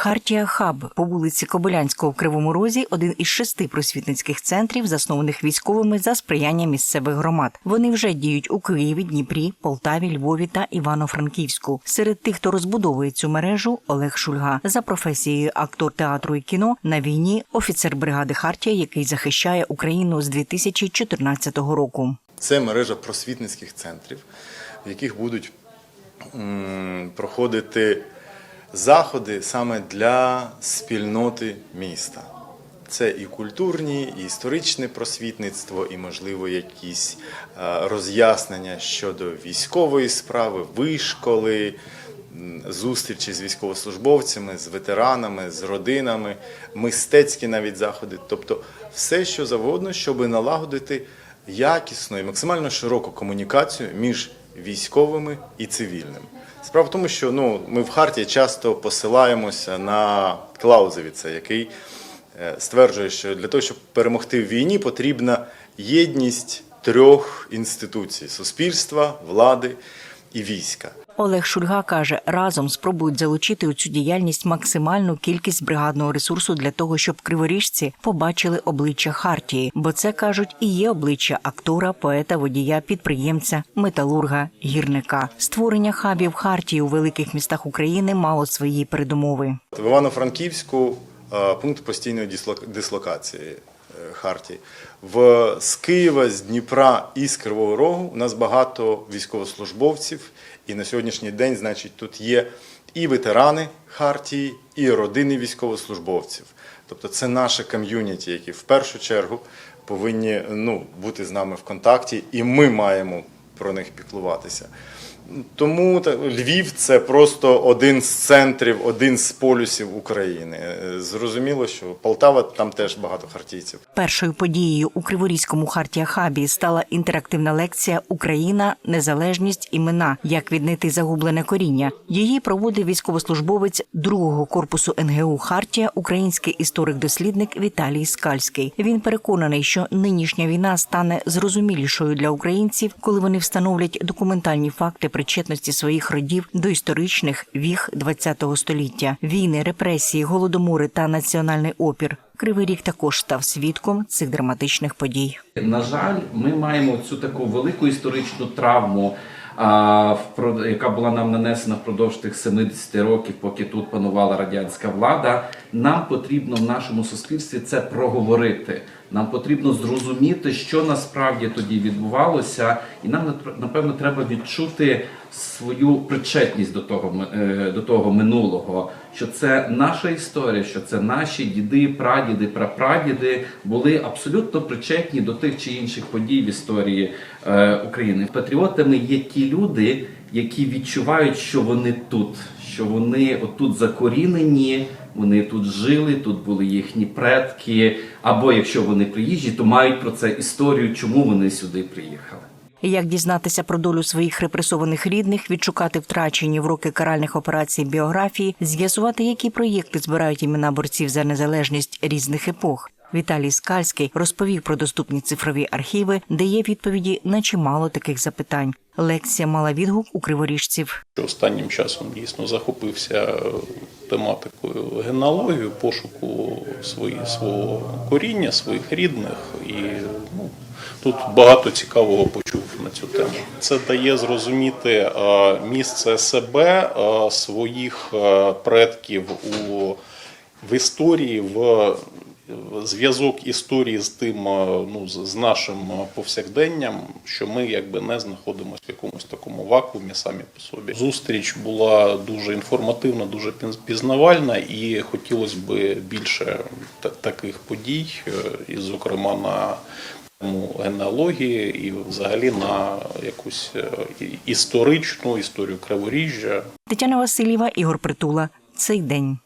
Хартія Хаб по вулиці Кобилянського в Кривому Розі один із шести просвітницьких центрів, заснованих військовими за сприяння місцевих громад. Вони вже діють у Києві, Дніпрі, Полтаві, Львові та Івано-Франківську. Серед тих, хто розбудовує цю мережу, Олег Шульга за професією актор театру і кіно на війні, офіцер бригади Хартія, який захищає Україну з 2014 року. Це мережа просвітницьких центрів, в яких будуть проходити заходи саме для спільноти міста. Це і культурні, і історичне просвітництво, і, можливо, якісь е, роз'яснення щодо військової справи, вишколи, зустрічі з військовослужбовцями, з ветеранами, з родинами, мистецькі навіть заходи, тобто все, що завгодно, щоб налагодити якісну і максимально широку комунікацію між військовими і цивільним. Справа в тому, що ну, ми в Харті часто посилаємося на Клаузевіца, який е, стверджує, що для того, щоб перемогти в війні, потрібна єдність трьох інституцій суспільства, влади і війська. Олег Шульга каже, разом спробують залучити у цю діяльність максимальну кількість бригадного ресурсу для того, щоб криворіжці побачили обличчя Хартії, бо це кажуть і є обличчя актора, поета, водія, підприємця, металурга, гірника. Створення хабів Хартії у великих містах України мало свої передумови. В Івано-Франківську е, пункт постійної дислок- дислокації Хартії. В з Києва, з Дніпра і з Кривого Рогу у нас багато військовослужбовців, і на сьогоднішній день, значить, тут є і ветерани Хартії, і родини військовослужбовців. Тобто це наше ком'юніті, які в першу чергу повинні ну, бути з нами в контакті, і ми маємо про них піклуватися. Тому Львів це просто один з центрів, один з полюсів України. Е, Зрозуміло, що Полтава там теж багато хартійців. Першою подією у Криворізькому Хартія Хабі стала інтерактивна лекція Україна, незалежність, імена. Як віднайти загублене коріння. Її проводив військовослужбовець другого корпусу НГУ Хартія, український історик-дослідник Віталій Скальський. Він переконаний, що нинішня війна стане зрозумілішою для українців, коли вони встановлять документальні факти причетності своїх родів до історичних віх ХХ століття. Війни, репресії, голодомори та національний опір. Кривий ріг також став свідком цих драматичних подій. На жаль, ми маємо цю таку велику історичну травму, а, яка була нам нанесена впродовж тих 70 років, поки тут панувала радянська влада. Нам потрібно в нашому суспільстві це проговорити. Нам потрібно зрозуміти, що насправді тоді відбувалося, і нам напевно треба відчути свою причетність до того е, до того минулого, що це наша історія, що це наші діди, прадіди, прапрадіди були абсолютно причетні до тих чи інших подій в історії е, України. Патріотами є ті люди, які відчувають, що вони тут, що вони отут закорінені, вони тут жили, тут були їхні предки. Або якщо вони приїжджі, то мають про це історію, чому вони сюди приїхали. Як дізнатися про долю своїх репресованих рідних, відшукати втрачені в роки каральних операцій біографії, з'ясувати, які проєкти збирають імена борців за незалежність різних епох. Віталій Скальський розповів про доступні цифрові архіви, де є відповіді на чимало таких запитань. Лекція мала відгук у криворіжців. останнім часом дійсно захопився е, тематикою генеалогії, пошуку свої, свого коріння, своїх рідних. І ну, тут багато цікавого почув на цю тему. Це дає зрозуміти е, місце себе, е, своїх предків у, в історії, в зв'язок історії з тим, е, ну, з нашим е, повсякденням, що ми якби не знаходимося в якомусь такому вакуумі самі по собі. Зустріч була дуже інформативна, дуже піз- пізнавальна, і хотілося б більше та- таких подій, е, і, зокрема, на тему генеалогії і взагалі на якусь історичну історію Криворіжжя. Тетяна Васильєва, Ігор Притула. Цей день.